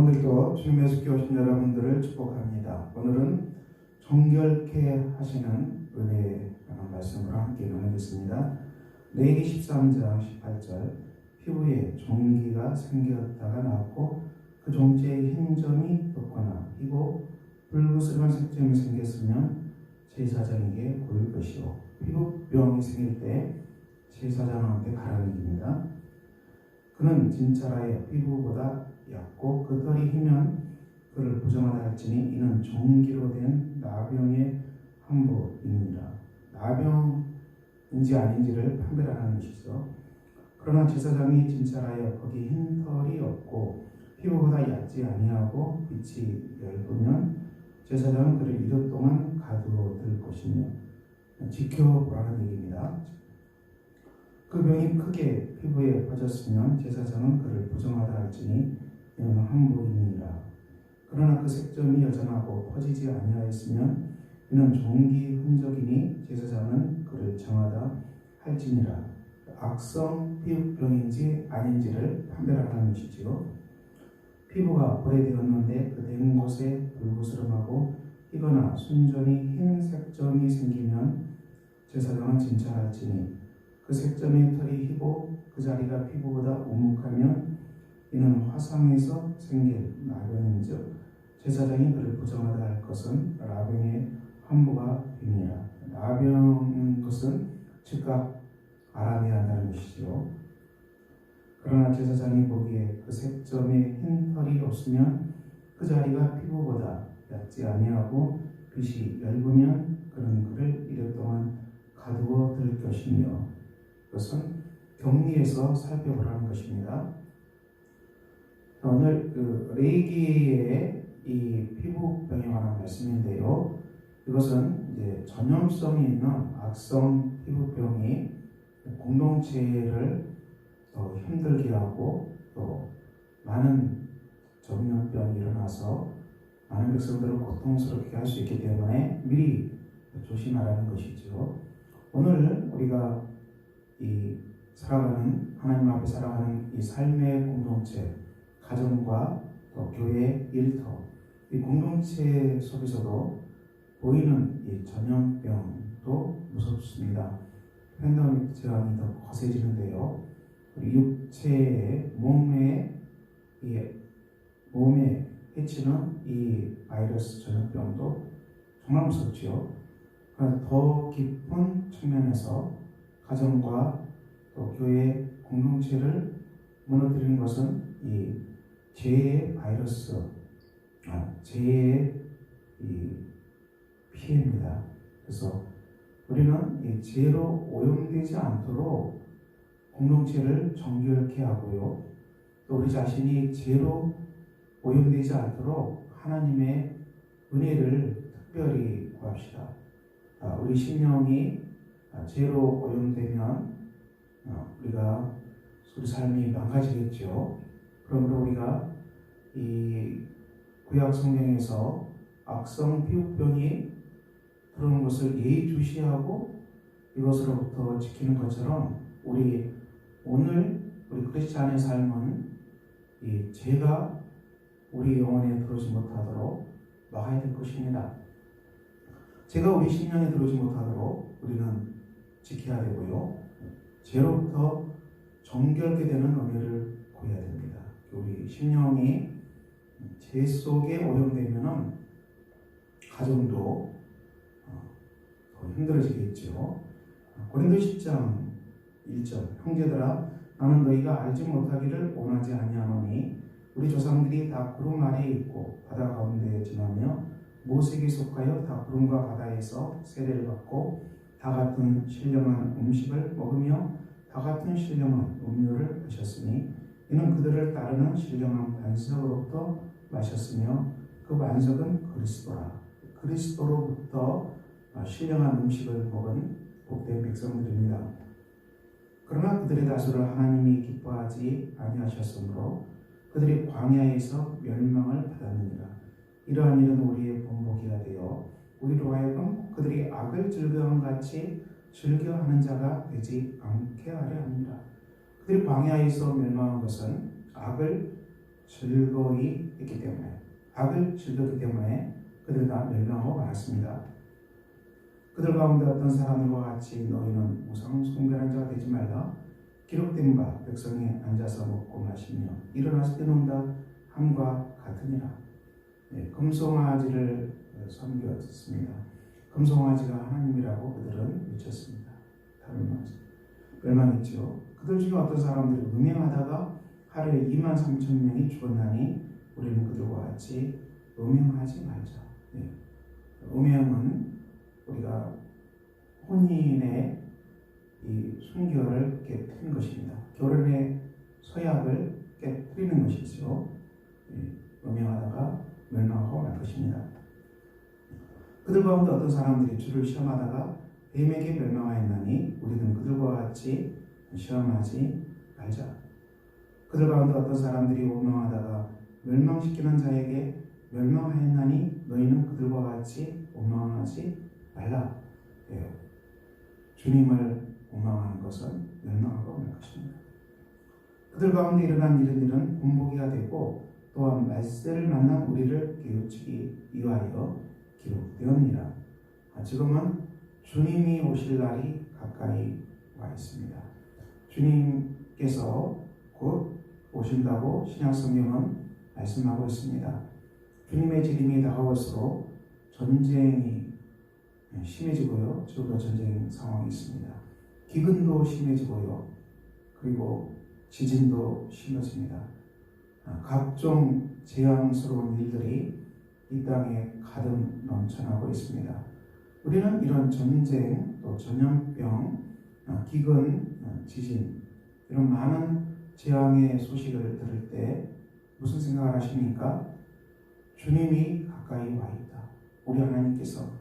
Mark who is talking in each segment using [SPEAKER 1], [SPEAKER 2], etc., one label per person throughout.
[SPEAKER 1] 오늘도 주님의 숙교 오신 여러분들을 축복합니다. 오늘은 정결케 하시는 관한 말씀으로 함께 나누겠습니다. 레이기 13장 18절 피부에 종기가 생겼다가 나왔고 그 종지에 흰 점이 돋거나 희고 불구스름한 색점이 생겼으면 제사장에게 고일 것이요 피부병이 생길 때 제사장한테 가라는 얘기입니다. 그는 진짜라의 피부보다 얕고 그 털이 희면 그를 부정하다 할지니 이는 종기로 된 나병의 함부입니다. 나병인지 아닌지를 판별하는 것이죠. 그러나 제사장이 진짜라여 거기 흰 털이 없고 피부보다 얕지 아니하고 빛이 얇으면 제사장은 그를 이틀 동안 가두어 들 것이며 지켜보라는 얘기입니다. 그 병이 크게 피부에 퍼졌으면 제사장은 그를 부정하다 할지니 이는 함부이니라. 그러나 그 색점이 여전하고 퍼지지 아니하였으면 이는 종기 흔적이니 제사장은 그를 정하다 할지니라. 악성 피부병인지 아닌지를 판별하는 것이지요. 피부가 오래되었는데 그 된 곳에 불구스름하고 희거나 순전히 흰 색점이 생기면 제사장은 진찰할지니 그 색점의 털이 희고 그 자리가 피부보다 우묵하면 이는 화상에서 생길 나병인즉 제사장이 그를 부정하다 할 것은 나병의 함부가 됨이라 나병인 것은 즉각 알아내야 한다는 것이지요 그러나 제사장이 보기에 그 색점에 흰 털이 없으면 그 자리가 피부보다 얕지 아니하고 빛이 얇으면 그는 그를 이래 동안 가두어 들 것이며 그것은 격리에서 살펴보라는 것입니다. 오늘 그 레이기의 이 피부병에 관한 말씀인데요. 이것은 이제 전염성이 있는 악성 피부병이 공동체를 더 힘들게 하고 또 많은 전염병이 일어나서 많은 백성들을 고통스럽게 할 수 있기 때문에 미리 조심하라는 것이죠. 오늘 우리가 이 살아가는 하나님 앞에 살아가는 이 삶의 공동체, 가정과 또 교회 일터 이 공동체 속에서도 보이는 이 전염병도 무섭습니다. 팬데믹 재앙이 더 거세지는데요. 우리 육체의 몸에 이 몸에 해치는 이 바이러스 전염병도 정말 무섭지요. 그러나 더 깊은 측면에서 가정과 또 교회 공동체를 무너뜨리는 것은 이 죄의 바이러스, 아, 죄의 이 피해입니다. 그래서 우리는 이 죄로 오염되지 않도록 공동체를 정결케 하고요. 또 우리 자신이 죄로 오염되지 않도록 하나님의 은혜를 특별히 구합시다. 아, 우리 심령이 아, 죄로 오염되면 아, 우리가 우리 삶이 망가지겠죠. 그러므로 우리가 이 구약 성경에서 악성 피부병이 들어오는 것을 예의주시하고 이것으로부터 지키는 것처럼 우리 오늘 우리 크리스찬의 삶은 이 죄가 우리 영혼에 들어오지 못하도록 막아야 될 것입니다. 죄가 우리 심령에 들어오지 못하도록 우리는 지켜야 되고요. 죄로부터 정결케 되는 은혜를 구해야 됩니다. 우리 심령이 죄 속에 오염되면은 가정도 어, 더 힘들어지겠죠. 고린도 10장 1절 형제들아 나는 너희가 알지 못하기를 원하지 아니하노니 우리 조상들이 다 구름 아래에 있고 바다 가운데에 지나며 모색에 속하여 다 구름과 바다에서 세례를 받고 다 같은 신령한 음식을 먹으며 다 같은 신령한 음료를 마셨으니 이는 그들을 따르는 신령한 반석으로부터 마셨으며 그 반석은 그리스도라 그리스도로부터 신령한 음식을 먹은 복된 백성들입니다. 그러나 그들의 다수를 하나님이 기뻐하지 아니하셨으므로 그들이 광야에서 멸망을 받았느니라. 이러한 일은 우리의 본보기가 되어 우리로 하여금 그들이 악을 즐거움 같이 즐겨하는 자가 되지 않게 하려 합니다. 그들이 광야에서 멸망한 것은 악을 즐거이 했기 때문에 악을 즐겼기 때문에 그들 다 멸망하고 말았습니다. 그들 가운데 어떤 사람들과 같이 너희는 우상 숭배하는 자가 되지 말라 기록된 바 백성이 앉아서 먹고 마시며 일어나서 뛰논다 함과 같으니라. 네, 금송아지를 섬겼습니다. 금송아지가 하나님이라고 그들은 외쳤습니다. 다른 멸망했죠. 그들 중에 어떤 사람들이 음행하다가 하루에 2만 3천 명이 죽었나니 우리는 그들과 같이 음행하지 말자. 네. 음행은 우리가 혼인의 이 순결을 깨뜨리는 것입니다. 결혼의 서약을 깨뜨리는 것이죠. 예, 음행하다가 멸망하고 말 것입니다. 그들 가운데 어떤 사람들이 주를 시험하다가 뱀에게 멸망하였나니 우리는 그들과 같이 시험하지 말자. 그들 가운데 어떤 사람들이 원망하다가 멸망시키는 자에게 멸망하였나니 너희는 그들과 같이 원망하지 말라. 예. 주님을 원망하는 것은 멸망하고 말 것입니다. 그들 가운데 일어난 이런 일은 본보기가 되고 또한 말세를 만난 우리를 깨우치기 위하여 기록되었느니라. 아, 지금은 주님이 오실 날이 가까이 와 있습니다. 주님께서 곧 오신다고 신약 성경은 말씀하고 있습니다. 주님의 재림이 다가올수록 전쟁이 심해지고요. 지금도 전쟁 상황이 있습니다. 기근도 심해지고요. 그리고 지진도 심해집니다. 아, 각종 재앙스러운 일들이 이 땅에 가득 넘쳐나고 있습니다. 우리는 이런 전쟁, 또 전염병, 아, 기근, 아, 지진 이런 많은 재앙의 소식을 들을 때 무슨 생각을 하십니까? 주님이 가까이 와 있다. 우리 하나님께서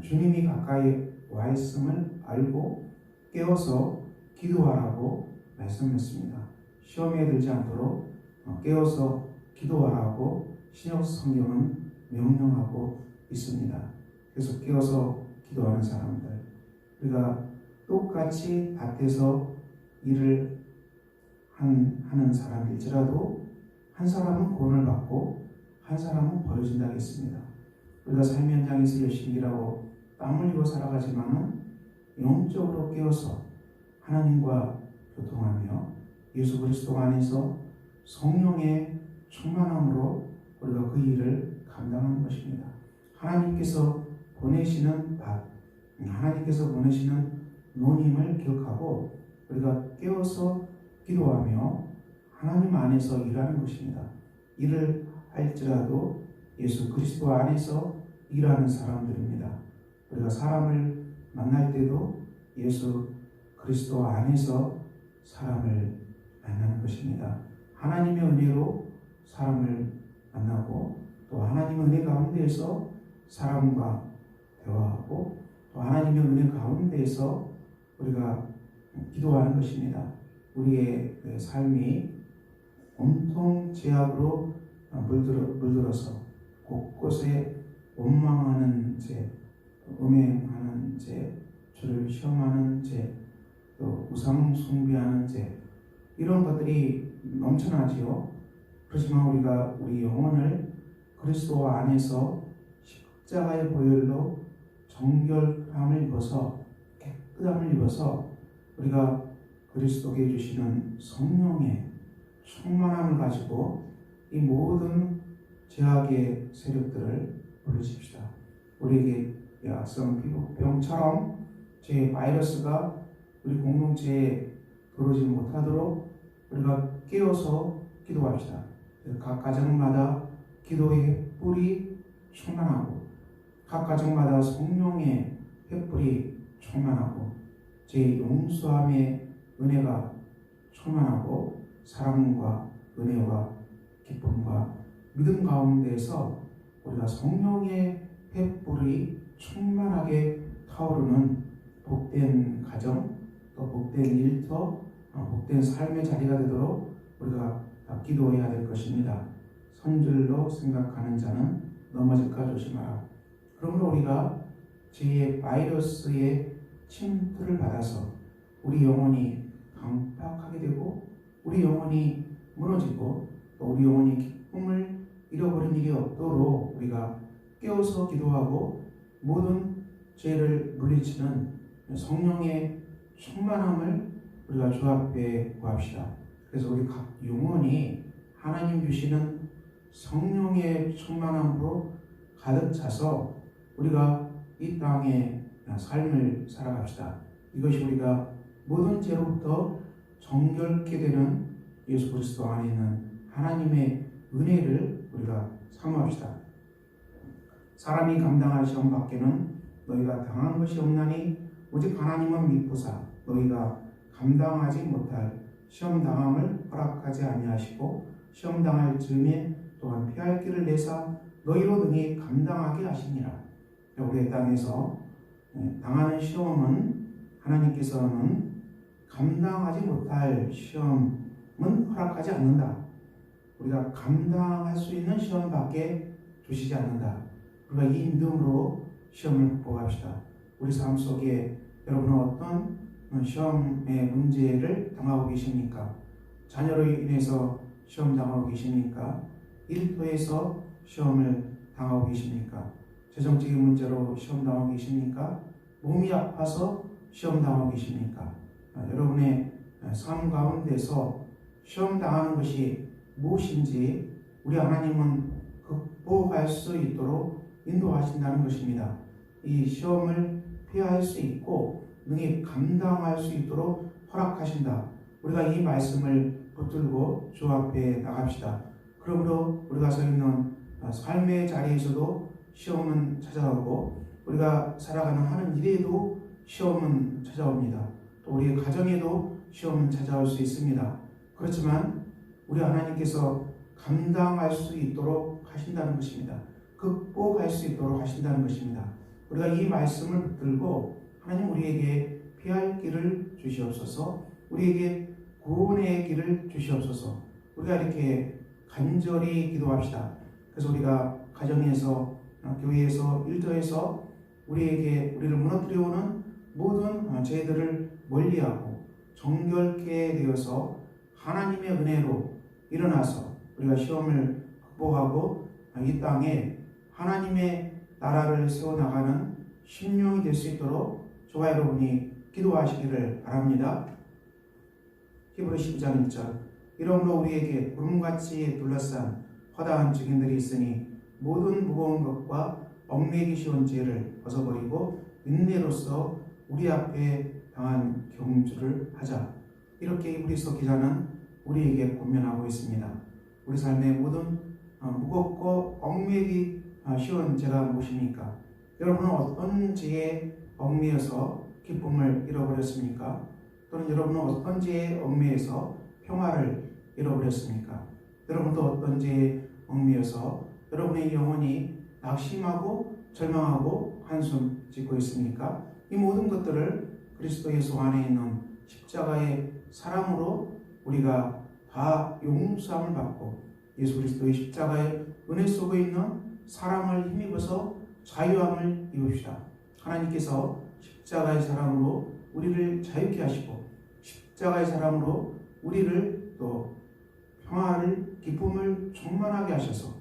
[SPEAKER 1] 주님이 가까이 와 있음을 알고 깨워서 기도하라고 말씀했습니다. 시험에 들지 않도록 어, 깨워서 기도하라고 신약 성경은 명령하고 있습니다. 그래서 깨워서 기도하는 사람들, 우리가 똑같이 밭에서 일을 한, 하는 사람일지라도 한 사람은 구원을 받고 한 사람은 버려진다 했습니다. 우리가 삶의 현장에서 열심히 일하고 땀을 흘리고 살아가지만은 영적으로 깨어서 하나님과 교통하며 예수 그리스도 안에서 성령의 충만함으로 우리가 그 일을 감당하는 것입니다. 하나님께서 보내시는 밭, 하나님께서 보내시는 노님을 기억하고 우리가 깨어서 기도하며 하나님 안에서 일하는 것입니다. 일을 할지라도 예수 그리스도 안에서 일하는 사람들입니다. 우리가 사람을 만날 때도 예수 그리스도 안에서 사람을 만나는 것입니다. 하나님의 은혜로 사람을 만나고 또 하나님의 은혜 가운데에서 사람과 대화하고 또 하나님의 은혜 가운데에서 우리가 기도하는 것입니다. 우리의 그 삶이 온통 죄악으로 물들어, 물들어서 곳곳에 원망하는 죄, 음행하는 죄, 주를 시험하는 죄, 또 우상 숭배하는 죄 이런 것들이 넘쳐나지요. 그렇지만 우리가 우리 영혼을 그리스도 안에서 십자가의 보혈로 정결함을 입어서 깨끗함을 입어서 우리가 그리스도께 주시는 성령의 충만함을 가지고 이 모든 죄악의 세력들을 부르십시다. 우리에게 약성 피부병처럼 제 바이러스가 우리 공동체에 들어오지 못하도록 우리가 깨어서 기도합시다. 각 가정마다 기도의 횃불이 충만하고 각 가정마다 성령의 횃불이 충만하고 제 용서함의 은혜가 충만하고 사랑과 은혜와 기쁨과 믿음 가운데서 우리가 성령의 횃불이 충만하게 타오르는 복된 가정, 또 복된 일터, 어, 복된 삶의 자리가 되도록 우리가 기도해야 될 것입니다. 선줄로 생각하는 자는 넘어질까 조심하라. 그러므로 우리가 죄의 바이러스의 침투를 받아서 우리 영혼이 강팍하게 되고 우리 영혼이 무너지고 또 우리 영혼이 기쁨을 잃어버린 일이 없도록 우리가 깨워서 기도하고 모든 죄를 물리치는 성령의 충만함을 우리가 주 앞에 구합시다. 그래서 우리 각 영혼이 하나님 주시는 성령의 충만함으로 가득 차서 우리가 이 땅에 삶을 살아갑시다. 이것이 우리가 모든 죄로부터 정결케 되는 예수 그리스도 안에 있는 하나님의 은혜를 우리가 사모합시다. 사람이 감당할 시험 밖에는 너희가 당한 것이 없나니 오직 하나님은 미쁘사 너희가 감당하지 못할 시험 당함을 허락하지 아니하시고 시험 당할 즈음에 또한 피할 길을 내사 너희로 능히 감당하게 하시니라. 우리의 땅에서 예, 당하는 시험은 하나님께서는 감당하지 못할 시험은 허락하지 않는다. 우리가 감당할 수 있는 시험밖에 주시지 않는다. 우리가 이 믿음으로 시험을 극복합시다. 우리 삶 속에 여러분은 어떤 시험의 문제를 당하고 계십니까? 자녀로 인해서 시험 당하고 계십니까? 일터에서 시험을 당하고 계십니까? 재정적인 문제로 시험 당하고 계십니까? 몸이 아파서 시험 당하고 계십니까? 아, 여러분의 삶 가운데서 시험 당하는 것이 무엇인지 우리 하나님은 극복할 수 있도록 인도하신다는 것입니다. 이 시험을 피할 수 있고 능히 감당할 수 있도록 허락하신다. 우리가 이 말씀을 붙들고 주 앞에 나갑시다. 그러므로 우리가 서 있는 삶의 자리에서도 시험은 찾아오고 우리가 살아가는 하는 일에도 시험은 찾아옵니다. 또 우리의 가정에도 시험은 찾아올 수 있습니다. 그렇지만 우리 하나님께서 감당할 수 있도록 하신다는 것입니다. 극복할 수 있도록 하신다는 것입니다. 우리가 이 말씀을 붙들고 하나님 우리에게 피할 길을 주시옵소서, 우리에게 구원의 길을 주시옵소서. 우리가 이렇게 간절히 기도합시다. 그래서 우리가 가정에서, 교회에서, 일터에서 우리에게 우리를 무너뜨려오는 모든 죄들을 멀리하고 정결케 되어서 하나님의 은혜로 일어나서 우리가 시험을 극복하고 이 땅에 하나님의 나라를 세워나가는 심령이 될 수 있도록 저와 여러분이 기도하시기를 바랍니다. 히브리 10장 1절 이러므로 우리에게 구름같이 둘러싼 허다한 증인들이 있으니 모든 무거운 것과 얽매기 쉬운 죄를 벗어버리고 인내로서 우리 앞에 당한 경주를 하자. 이렇게 히브리서 기자는 우리에게 권면하고 있습니다. 우리 삶의 모든 어, 무겁고 얽매기 쉬운 죄가 무엇입니까? 여러분은 어떤 죄에 얽매여서 기쁨을 잃어버렸습니까? 또는 여러분은 어떤 죄에 얽매여서 평화를 잃어버렸습니까? 여러분도 어떤 죄에 얽매여서 여러분의 영혼이 낙심하고 절망하고 한숨 짓고 있습니까? 이 모든 것들을 그리스도 예수 안에 있는 십자가의 사랑으로 우리가 다 용서함을 받고 예수 그리스도의 십자가의 은혜 속에 있는 사랑을 힘입어서 자유함을 입읍시다. 하나님께서 십자가의 사랑으로 우리를 자유케 하시고 십자가의 사랑으로 우리를 또 평화를 기쁨을 충만하게 하셔서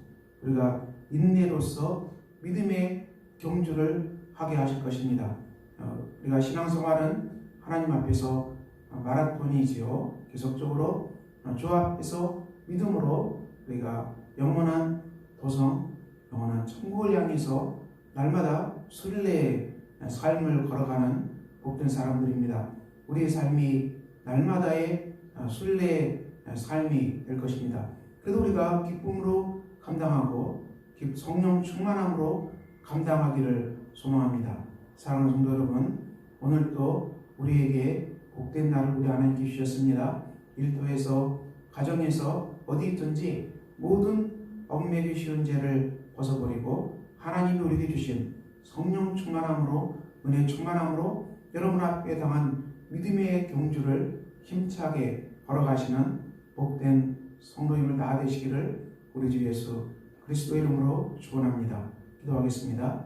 [SPEAKER 1] 우리가 인내로서 믿음의 경주를 하게 하실 것입니다. 어, 우리가 신앙생활은 하나님 앞에서 마라톤이지요. 계속적으로 주 앞에서 믿음으로 우리가 영원한 도성, 영원한 천국을 향해서 날마다 순례의 삶을 걸어가는 복된 사람들입니다. 우리의 삶이 날마다의 순례의 삶이 될 것입니다. 그래도 우리가 기쁨으로 감당하고 성령 충만함으로 감당하기를 소망합니다. 사랑하는 성도 여러분, 오늘도 우리에게 복된 날을 우리 하나님께 주셨습니다. 일터에서, 가정에서, 어디 있든지 모든 얽매기 쉬운 죄를 벗어버리고 하나님이 우리에게 주신 성령 충만함으로 은혜 충만함으로 여러분 앞에 당한 믿음의 경주를 힘차게 걸어가시는 복된 성도님을 다 되시기를 우리 주 예수 그리스도 이름으로 축원합니다. 기도하겠습니다.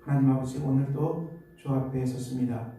[SPEAKER 1] 하나님 아버지 오늘도 주 앞에 섰습니다.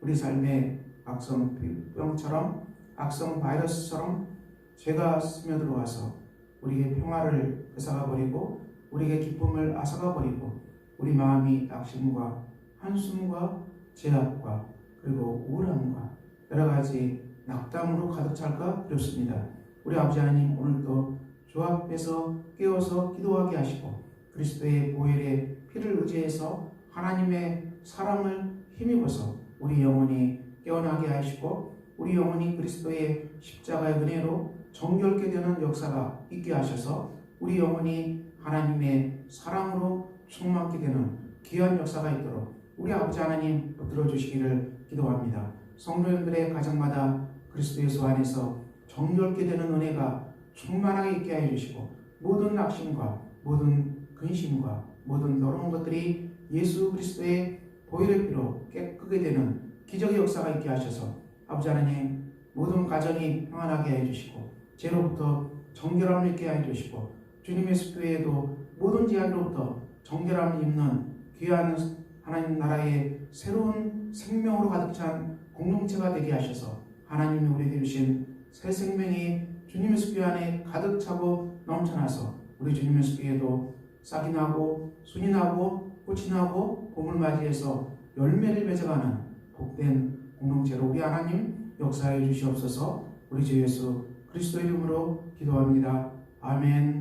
[SPEAKER 1] 우리 삶에 악성 병처럼 악성 바이러스처럼 죄가 스며들어와서 우리의 평화를 뺏어가 버리고 우리의 기쁨을 앗아가 버리고 우리 마음이 낙심과 한숨과 제압과 그리고 우울함과 여러 가지 낙담으로 가득 찰까 두렵습니다. 우리 아버지 하나님 오늘도 주 앞에서 깨어서 기도하게 하시고 그리스도의 보혈의 피를 의지해서 하나님의 사랑을 힘입어서 우리 영혼이 깨어나게 하시고 우리 영혼이 그리스도의 십자가의 은혜로 정결케 되는 역사가 있게 하셔서 우리 영혼이 하나님의 사랑으로 충만케 되는 귀한 역사가 있도록 우리 아버지 하나님 붙들어 주시기를 기도합니다. 성도님들의 가정마다 그리스도 예수 안에서 정결케 되는 은혜가 충만하게 있게 해 주시고 모든 낙심과 모든 근심과 모든 더러운 것들이 예수 그리스도의 보혈의 피로 깨끗게 되는 기적의 역사가 있게 하셔서 아버지 하나님 모든 가정이 평안하게 해 주시고 죄로부터 정결함을 있게 해 주시고 주님의 수교에도 모든 제한으로부터 정결함을 입는 귀한 하나님 나라의 새로운 생명으로 가득 찬 공동체가 되게 하셔서 하나님이 우리에게 주신 새 생명이 주님의 수교 안에 가득 차고 넘쳐나서 우리 주님의 수교에도 싹이 나고 순이 나고 꽃이 나고 봄을 맞이해서 열매를 맺어가는 복된 공동체로 우리 하나님 역사해 주시옵소서 우리 주 예수 그리스도 이름으로 기도합니다. 아멘